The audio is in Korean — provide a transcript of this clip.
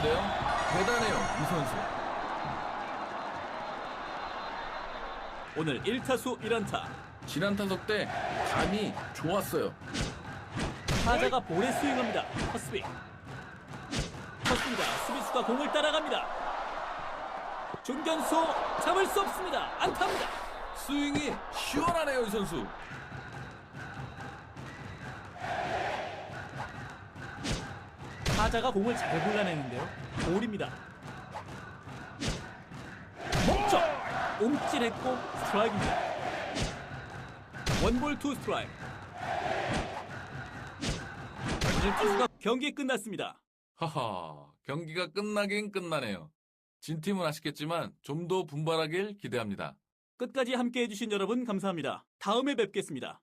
좋은데요? 대단해요, 이 선수. 오늘 1타수 1안타. 지난 타석 때 감이 좋았어요. 타자가 볼에 스윙합니다. 헛스윙. 헛스윙이다. 수비수가 공을 따라갑니다. 중견수 잡을 수 없습니다. 안타입니다. 스윙이 시원하네요, 이 선수. 타자가 공을 잘 골라내는데요. 볼입니다. 멈춰! 움찔했고 스트라이크입니다. 원볼 투 스트라이크. 투수가 경기 끝났습니다. 하하, 경기가 끝나긴 끝나네요. 진 팀은 아쉽겠지만 좀 더 분발하길 기대합니다. 끝까지 함께 해 주신 여러분 감사합니다. 다음에 뵙겠습니다.